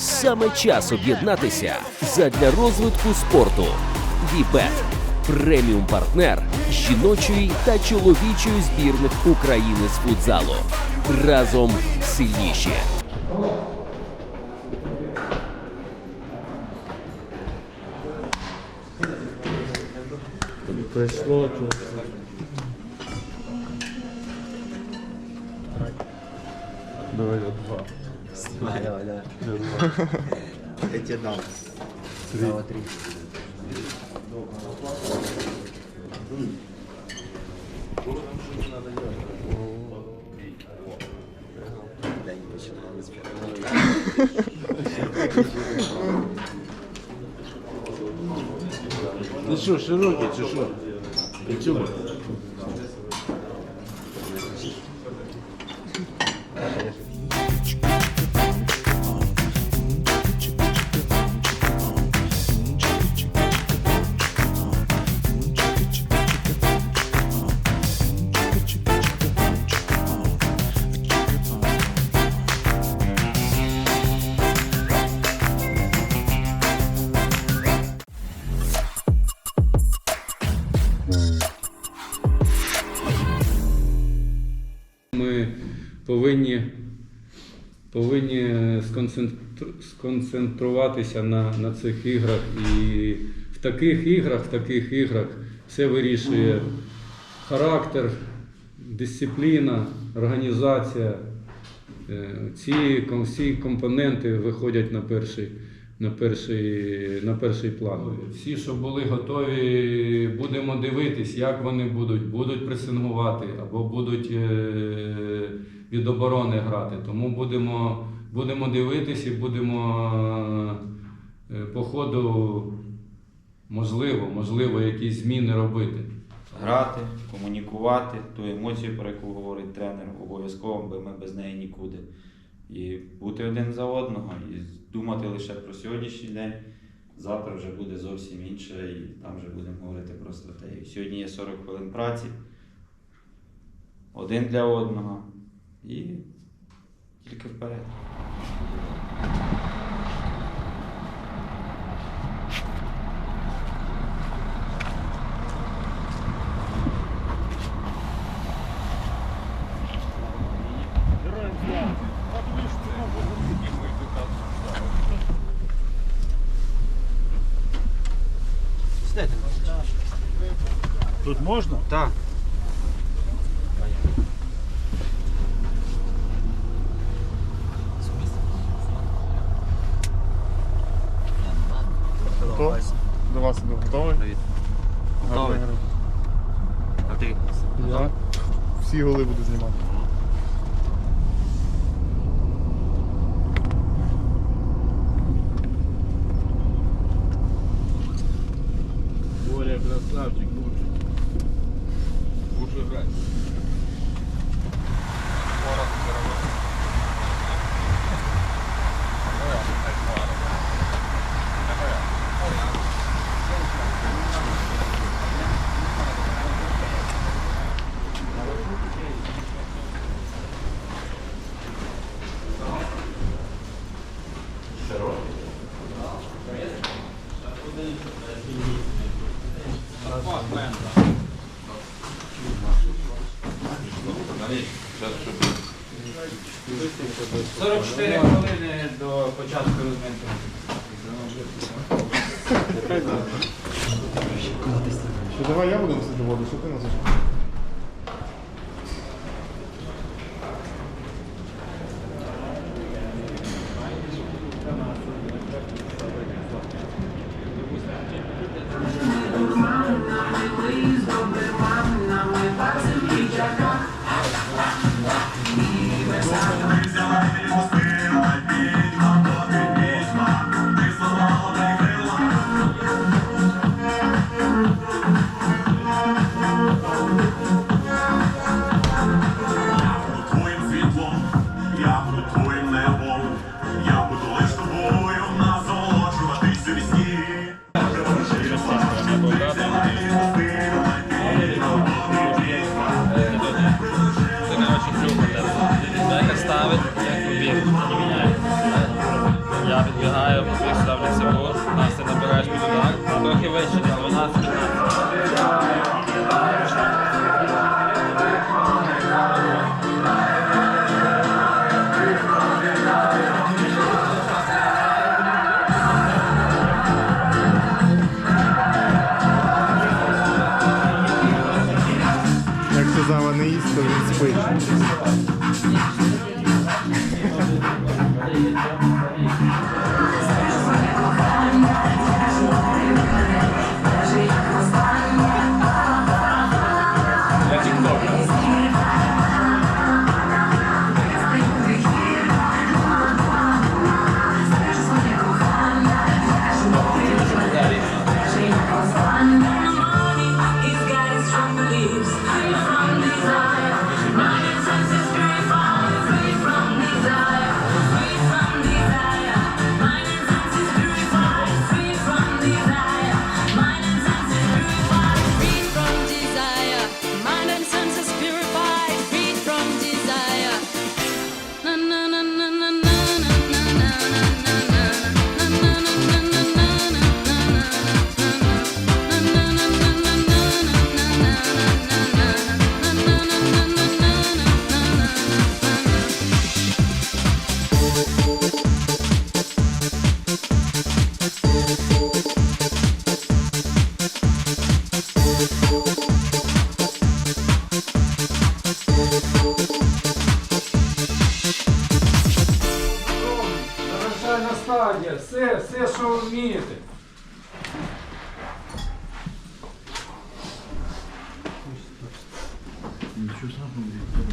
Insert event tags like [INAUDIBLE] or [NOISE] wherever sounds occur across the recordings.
Саме час об'єднатися задля розвитку спорту. Вібет преміум партнер жіночої та чоловічої збірних України з футзалу. Разом сильніші. Прийшло тут. Давай два. Давай, давай, давай. Я два. Я тебе дам. Три. Право три. Да, не починал с первого. Ти що, широкий чи що? Ти повинні, повинні сконцентруватися на, на цих іграх. І в таких іграх, в таких іграх все вирішує характер, дисципліна, організація. Е, Ці всі компоненти виходять на перший, на перший, на перший план. Всі, що були готові, будемо дивитись, як вони будуть, будуть пресингувати або будуть е, від оборони грати. Тому будемо, будемо дивитись і будемо е, по ходу, можливо, можливо, якісь зміни робити. грати, комунікувати, ту емоцію, про яку говорить тренер, обов'язково, бо ми без неї нікуди. І бути один за одного, і думати лише про сьогоднішній день. Завтра вже буде зовсім інше, і там вже будемо говорити про стратегію. Сьогодні є 40 хвилин праці, один для одного, і тільки вперед. Тут можна? Так. Хто? До вас іду. Готовий? Привіт. Готовий. А ти? Я всі голи буду знімати. 44 хвилини до початку розминки. Давай я буду носити воду, що ти носиш? so it's great.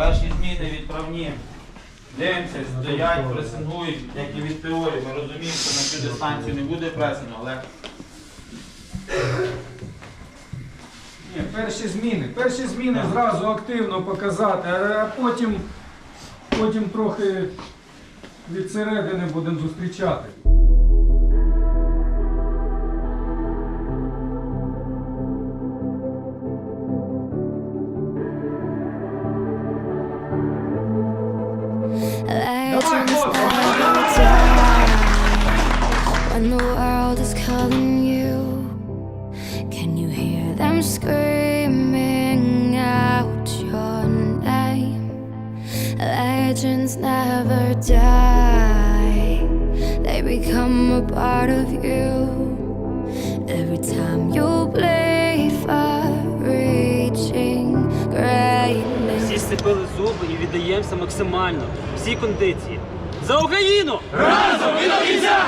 Перші зміни відправні. Дивимося, стоять, пресингують, як і від теорії. Ми розуміємо, що на цю дистанцію не буде пресингу, але... Ні, перші зміни. Перші зміни зразу активно показати, а потім, потім трохи від середини будемо зустрічати. die, they become a part of you. Every time you play for reaching greatness. Всі сцепили зуби і віддаємося максимально всі кондиції. За Україну! Разом і до кінця!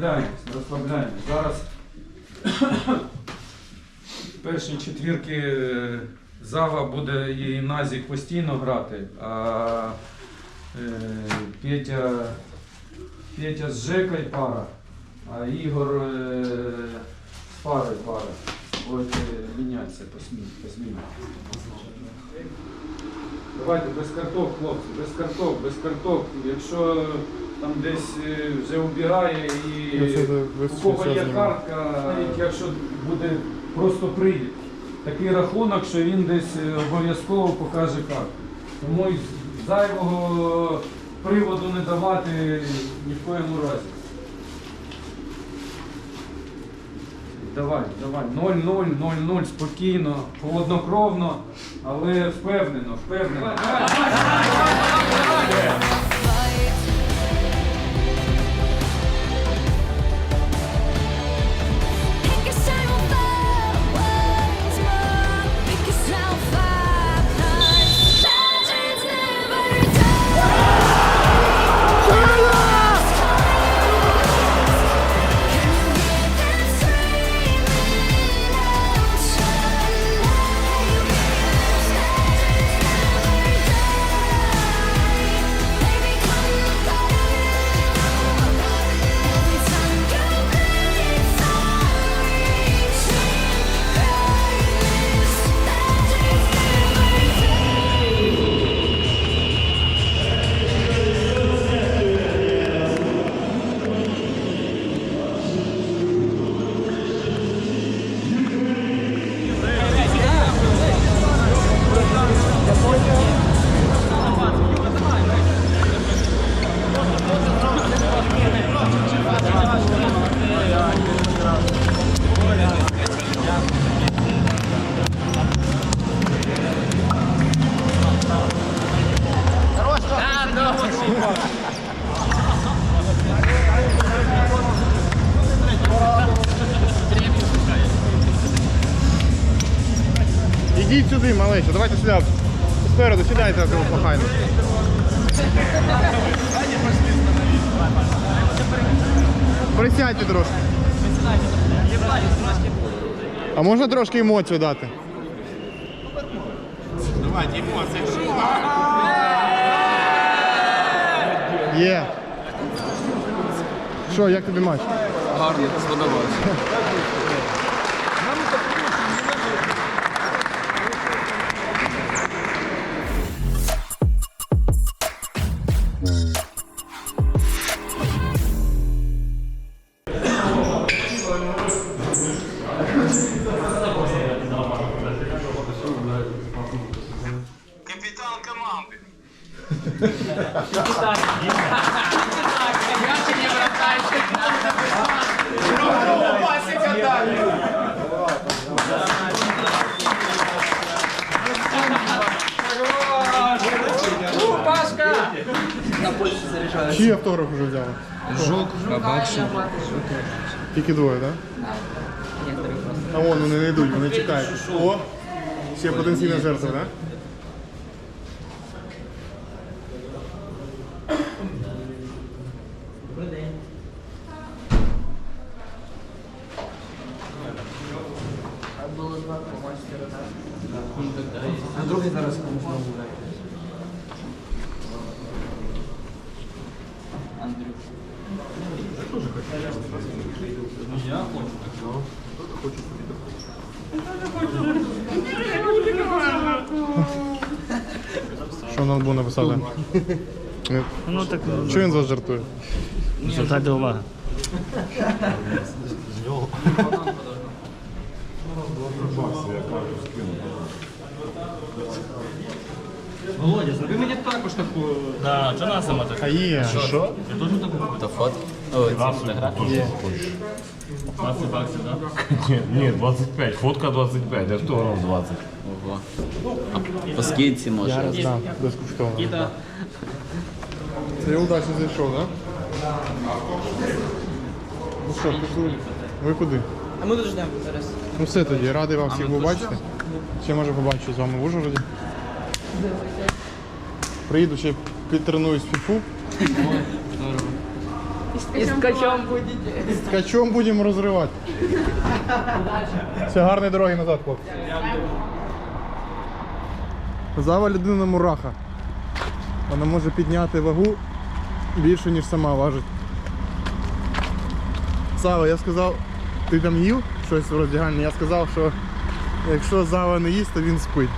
розслабляємось, розслабляємось. Зараз перші четвірки е, зава буде і назі постійно грати, а е, Петя, Петя з Жекою пара, а Ігор е, з парою пара. Будете мінятися посміють. Давайте без карток, хлопці, без карток, без карток. Якщо там десь е, вже убігає і Ну, у кого є картка, якщо буде просто прийде. Такий рахунок, що він десь е, обов'язково покаже картку. Тому й зайвого приводу не давати ні в коєму разі. Давай, давай. 0-0, 0-0, спокійно, холоднокровно, але впевнено, впевнено. Because Ідіть сюди, малеча, давайте сюди. Спереду, сідайте похайно. Присядьте трошки. А можна трошки емоцію дати? Давайте емоції. Є. Що, як тобі матч? Гарно, сподобалося. Чий автограф вже взяли? Жук, Кабакшин. Тільки двоє, так? А вон вони не йдуть, вони чекають. О! Ще потенційна жертва, так? Що нам було написати? Ну так Що він з вас жартує? звертайте увагу. Володя, зроби мені також таку. Да, що нас сама так? А є. Що? Я теж таку. Фото. О, ці фотографії. 20 баксів, так? [LAUGHS] Ні, ні, 25. Фотка 25, автограф 20. Ого. А по скидці може. Так, безкоштовно. Це я удачно зайшов, так? Ну що, пішли? Ви куди? А ми тут ждемо зараз. Ну все тоді, радий вам всіх побачити. Ще може побачу з вами в Ужгороді. Приїду ще підтренуюсь в фіфу. І з качом будете. З ткачом будемо розривати. Все, гарної дороги назад, хлопці. Зава людина мураха. Вона може підняти вагу більше, ніж сама важить. Сава, я сказав, ти там їв щось в роздягальні, я сказав, що якщо Зава не їсть, то він спить.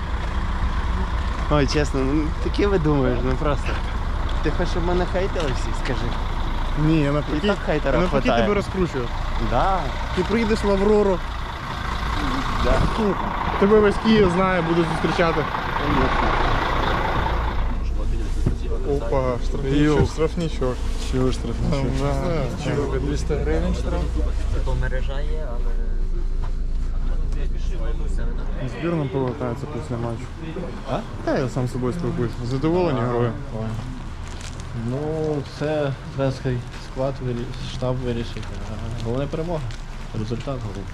Ой, чесно, ну таке ви думаєш, ну просто. Ти хочеш, щоб мене хейтили всі, скажи. Ні, я навпаки, так хейтера навпаки хватає. тебе розкручую. Да. Ти приїдеш в Аврору, Да. ну, тебе весь Київ знає, будуть зустрічати. Опа, штрафничок, штрафничок. Чого штрафничок? 200 гривень штраф. Типу мережа є, але... Збірна повертається після матчу. А? Та я сам з собою спілкуюсь. Задоволені грою. Ну, це веський склад штаб вирішить. А Головне перемога. Результат головний.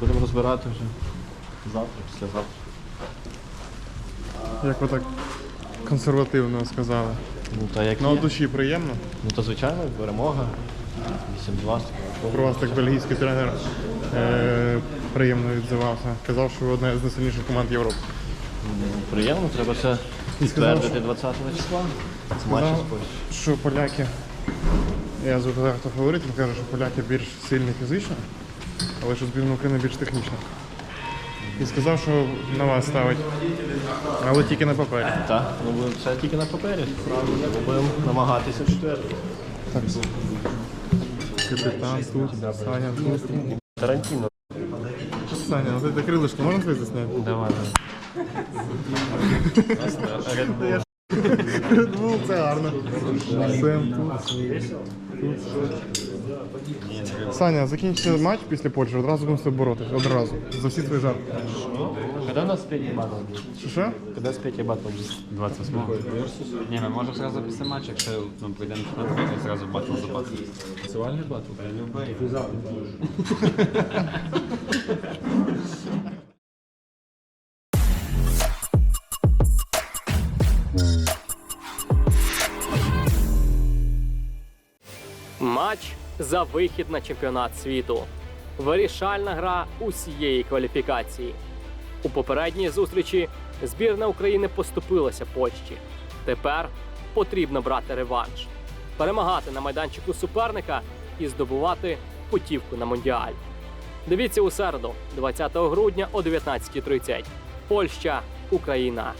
Будемо розбирати вже завтра, післязавтра. Як ви так консервативно сказали. Ну, та як Ну, є. душі приємно. Ну, то звичайно, перемога. 8-2. Про вас так бельгійський тренер е, приємно відзивався. Казав, що ви одна з найсильніших команд Європи. Приємно, треба це підтвердити 20 числа. Польщею. що поляки, я з хто говорить, він каже, що поляки більш сильні фізично, але що збірна України більш технічна. І сказав, що на вас ставить, але тільки на папері. Так, ну будемо- це тільки на папері. Ми Будемо намагатися в четвер. Капітан тут, Саня тут. Тарантіно. Саня, ну ти крилишко можна твої засняти? Давай. Red Bull, це гарно. Сем тут. Саня, закінчиться матч після Польщі, одразу будемо з тобою боротися. Одразу. За всі твої жарти. Коли у нас п'ять батл буде? Що що? Коли з п'ять батл буде? 28 Ні, ми можемо зразу після матчу, якщо ну, прийдемо на побіг, зразу батл за батл. Танцювальний батл? Матч за вихід на чемпіонат світу. Вирішальна гра усієї кваліфікації. У попередній зустрічі збірна України поступилася Польщі. Тепер потрібно брати реванш, перемагати на майданчику суперника і здобувати путівку на Мондіаль. Дивіться у середу, 20 грудня о 19.30. Польща, Україна.